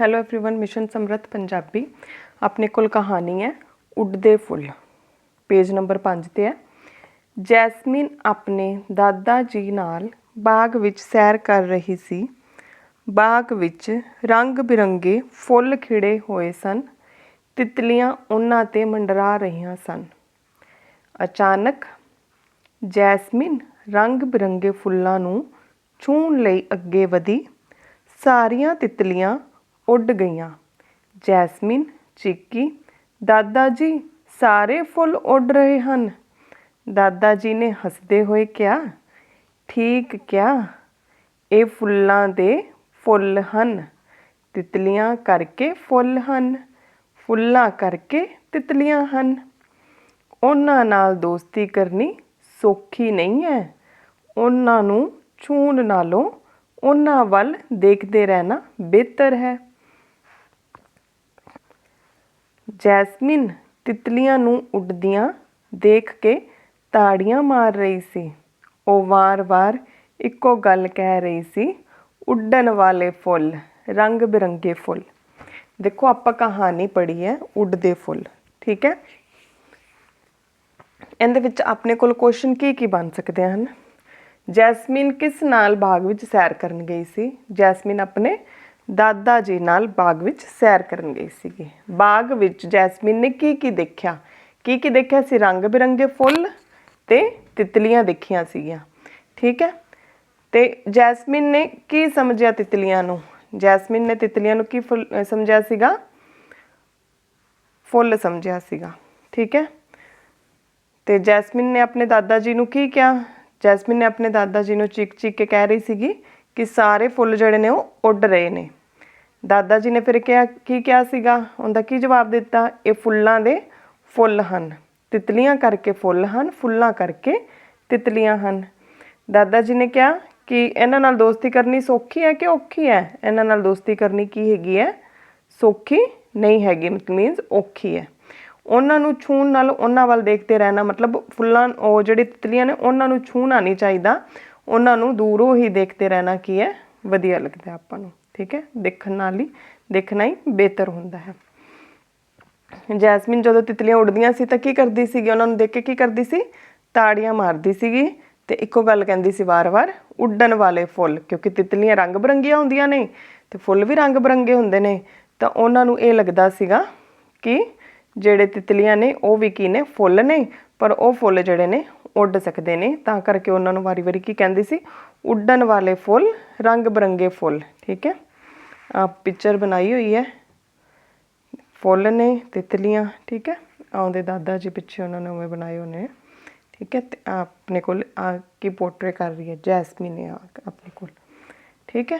Hello everyone mission ਸਮਰੱਥ ਪੰਜਾਬੀ ਆਪਣੇ ਕੋਲ ਕਹਾਣੀ ਹੈ ਉੱਡਦੇ ਫੁੱਲ ਪੇਜ ਨੰਬਰ 5 ਤੇ ਹੈ ਜੈਸਮੀਨ ਆਪਣੇ ਦਾਦਾ ਜੀ ਨਾਲ ਬਾਗ ਵਿੱਚ ਸੈਰ ਕਰ ਰਹੀ ਸੀ ਬਾਗ ਵਿੱਚ ਰੰਗ ਬਿਰੰਗੇ ਫੁੱਲ ਖਿੜੇ ਹੋਏ ਸਨ ਤਿਤਲੀਆਂ ਉਹਨਾਂ ਤੇ ਮੰਡਰਾ ਰਹੀਆਂ ਸਨ ਅਚਾਨਕ ਜੈਸਮੀਨ ਰੰਗ ਬਿਰੰਗੇ ਫੁੱਲਾਂ ਨੂੰ ਛੂਹਣ ਲਈ ਅੱਗੇ ਵਧੀ ਸਾਰੀਆਂ ਤਿਤਲੀਆਂ ਉੱਡ ਗਈਆਂ। ਜੈਸਮੀਨ, ਚੀਕੀ, ਦਾਦਾ ਜੀ ਸਾਰੇ ਫੁੱਲ ਉੱਡ ਰਹੇ ਹਨ। ਦਾਦਾ ਜੀ ਨੇ ਹੱਸਦੇ ਹੋਏ ਕਿਹਾ, ਠੀਕ ਕਿਹਾ ਇਹ ਫੁੱਲਾਂ ਦੇ ਫੁੱਲ ਹਨ। ਤਿਤਲੀਆਂ ਕਰਕੇ ਫੁੱਲ ਹਨ, ਫੁੱਲਾਂ ਕਰਕੇ ਤਿਤਲੀਆਂ ਹਨ। ਉਹਨਾਂ ਨਾਲ ਦੋਸਤੀ ਕਰਨੀ ਸੌਖੀ ਨਹੀਂ ਹੈ। ਉਹਨਾਂ ਨੂੰ ਛੂਹਣ ਨਾਲੋਂ ਉਹਨਾਂ ਵੱਲ ਦੇਖਦੇ ਰਹਿਣਾ ਬਿਹਤਰ ਹੈ। ਜੈਸਮਿਨ ਤਿਤਲੀਆਂ ਨੂੰ ਉੱਡਦੀਆਂ ਦੇਖ ਕੇ ਤਾੜੀਆਂ ਮਾਰ ਰਹੀ ਸੀ। ਉਹ ਵਾਰ-ਵਾਰ ਇੱਕੋ ਗੱਲ ਕਹਿ ਰਹੀ ਸੀ, ਉੱਡਣ ਵਾਲੇ ਫੁੱਲ ਰੰਗ ਬਿਰੰਗੇ ਫੁੱਲ। ਦੇਖੋ, ਆਪਾਂ ਕਹਾਣੀ ਪੜ੍ਹੀ ਹੈ, ਉੱਡਦੇ ਫੁੱਲ, ਠੀਕ ਹੈ? ਇਹਦੇ ਵਿੱਚ ਆਪਣੇ ਕੋਲ ਕੁਐਸਚਨ ਕੀ ਕੀ ਬਣ ਸਕਦੇ ਹਨ? ਜੈਸਮੀਨ ਕਿਸ ਨਾਲ ਬਾਗ ਵਿੱਚ ਸੈਰ ਕਰਨ ਗਈ ਸੀ? ਜੈਸਮੀਨ ਆਪਣੇ ਦਾਦਾ ਜੀ ਨਾਲ ਬਾਗ ਵਿੱਚ ਸੈਰ ਕਰਨ ਗਈ ਸੀਗੀ। ਬਾਗ ਵਿੱਚ ਜੈਸਮੀਨ ਨੇ ਕੀ ਕੀ ਦੇਖਿਆ? ਕੀ ਕੀ ਦੇਖਿਆ ਸੀ? ਰੰਗ ਬਿਰੰਗੇ ਫੁੱਲ ਤੇ ਤਿਤਲੀਆਂ ਦੇਖੀਆਂ ਸੀਗੀਆਂ। ਠੀਕ ਹੈ? ਤੇ ਜੈਸਮੀਨ ਨੇ ਕੀ ਸਮਝਿਆ ਤਿਤਲੀਆਂ ਨੂੰ? ਜੈਸਮੀਨ ਨੇ ਤਿਤਲੀਆਂ ਨੂੰ ਕੀ ਫੁੱਲ- ਸਮਝਿਆ ਸੀਗਾ? ਫੁੱਲ ਸਮਝਿਆ ਸੀਗਾ। ਠੀਕ ਹੈ? ਤੇ ਜੈਸਮਿਨ ਨੇ ਆਪਣੇ ਦਾਦਾ ਜੀ ਨੂੰ ਕੀ ਕਿਹਾ? ਜੈਸਮਿਨ ਨੇ ਆਪਣੇ ਦਾਦਾ ਜੀ ਨੂੰ ਚੀਕ ਚੀਕ ਕੇ ਕਹਿ ਰਹੀ ਸੀਗੀ ਕਿ ਸਾਰੇ ਫੁੱਲ ਜਿਹੜੇ ਨੇ ਉਹ ਉੱਡ ਰਹੇ ਨੇ। ਦਾਦਾ ਜੀ ਨੇ ਫਿਰ ਕਿਹਾ, ਕੀ ਕਿਹਾ ਸੀਗਾ? ਉਹਦਾ ਕੀ ਜਵਾਬ ਦਿੱਤਾ? ਇਹ ਫੁੱਲਾਂ ਦੇ ਫੁੱਲ ਹਨ। ਤਿਤਲੀਆਂ ਕਰਕੇ ਫੁੱਲ ਹਨ, ਫੁੱਲਾਂ ਕਰਕੇ ਤਿਤਲੀਆਂ ਹਨ। ਦਾਦਾ ਜੀ ਨੇ ਕਿਹਾ ਕਿ ਇਹਨਾਂ ਨਾਲ ਦੋਸਤੀ ਕਰਨੀ ਸੌਖੀ ਹੈ ਕਿ ਔਖੀ ਹੈ? ਇਹਨਾਂ ਨਾਲ ਦੋਸਤੀ ਕਰਨੀ ਕੀ ਹੈਗੀ ਹੈ? ਸੌਖੀ ਨਹੀਂ ਹੈਗੀ ਮੀਨਸ ਔਖੀ ਹੈ। ਉਹਨਾਂ ਨੂੰ ਛੂਹਣ ਨਾਲ ਉਹਨਾਂ ਵੱਲ ਦੇਖਦੇ ਰਹਿਣਾ ਮਤਲਬ ਫੁੱਲਾਂ, ਉਹ ਜਿਹੜੇ ਤਿਤਲੀਆਂ ਨੇ, ਉਹਨਾਂ ਨੂੰ ਛੂਹਣਾ ਨਹੀਂ ਚਾਹੀਦਾ। ਉਹਨਾਂ ਨੂੰ ਦੂਰੋਂ ਹੀ ਦੇਖਦੇ ਰਹਿਣਾ ਕੀ ਹੈ? ਵਧੀਆ ਲੱਗਦਾ ਆਪਾਂ ਨੂੰ, ਠੀਕ ਹੈ? ਦੇਖਣ ਨਾਲ ਹੀ, ਦੇਖਣਾ ਹੀ ਬਿਹਤਰ ਹੁੰਦਾ ਹੈ। ਜੈਸਮਿਨ ਜਦੋਂ ਤਿਤਲੀਆਂ ਉੱਡਦੀਆਂ ਸੀ ਤਾਂ ਕੀ ਕਰਦੀ ਸੀਗੀ? ਉਹਨਾਂ ਨੂੰ ਦੇਖ ਕੇ ਕੀ ਕਰਦੀ ਸੀ? ਤਾੜੀਆਂ ਮਾਰਦੀ ਸੀਗੀ ਤੇ ਇੱਕੋ ਗੱਲ ਕਹਿੰਦੀ ਸੀ ਵਾਰ-ਵਾਰ, ਉੱਡਣ ਵਾਲੇ ਫੁੱਲ, ਕਿਉਂਕਿ ਤਿਤਲੀਆਂ ਰੰਗ ਬਰੰਗੀਆਂ ਹੁੰਦੀਆਂ ਨੇ ਤੇ ਫੁੱਲ ਵੀ ਰੰਗ ਬਰੰਗੇ ਹੁੰਦੇ ਨੇ। ਤਾਂ ਉਹਨਾਂ ਨੂੰ ਇਹ ਲੱਗਦਾ ਸੀਗਾ ਕਿ ਜਿਹੜੇ ਤਿਤਲੀਆਂ ਨੇ, ਉਹ ਵੀ ਕੀ ਨੇ, ਫੁੱਲ ਨੇ, ਪਰ ਉਹ ਫੁੱਲ ਜਿਹੜੇ ਨੇ, ਉੱਡ ਸਕਦੇ ਨੇ। ਤਾਂ ਕਰਕੇ ਉਹਨਾਂ ਨੂੰ ਵਾਰੀ-ਵਾਰੀ ਕੀ ਕਹਿੰਦੀ ਸੀ? ਉੱਡਣ ਵਾਲੇ ਫੁੱਲ, ਰੰਗ ਬਰੰਗੇ ਫੁੱਲ, ਠੀਕ ਹੈ? ਆ ਪਿਕਚਰ ਬਣਾਈ ਹੋਈ ਹੈ। ਫੁੱਲ ਨੇ, ਤਿਤਲੀਆਂ, ਠੀਕ ਹੈ? ਆਉਂਦੇ ਦਾਦਾ ਜੀ ਪਿੱਛੇ ਉਹਨਾਂ ਨੇ ਉਵੇਂ ਬਣਾਏ ਹੋਣੇ ਠੀਕ ਹੈ? ਤੇ ਆਪਣੇ ਕੋਲ ਆ ਕੀ ਪੋਰਟਰੇ ਕਰ ਰਹੀ ਹੈ? ਜੈਸਮੀਨ ਨੇ ਆ ਆਪਣੇ ਕੋਲ, ਠੀਕ ਹੈ?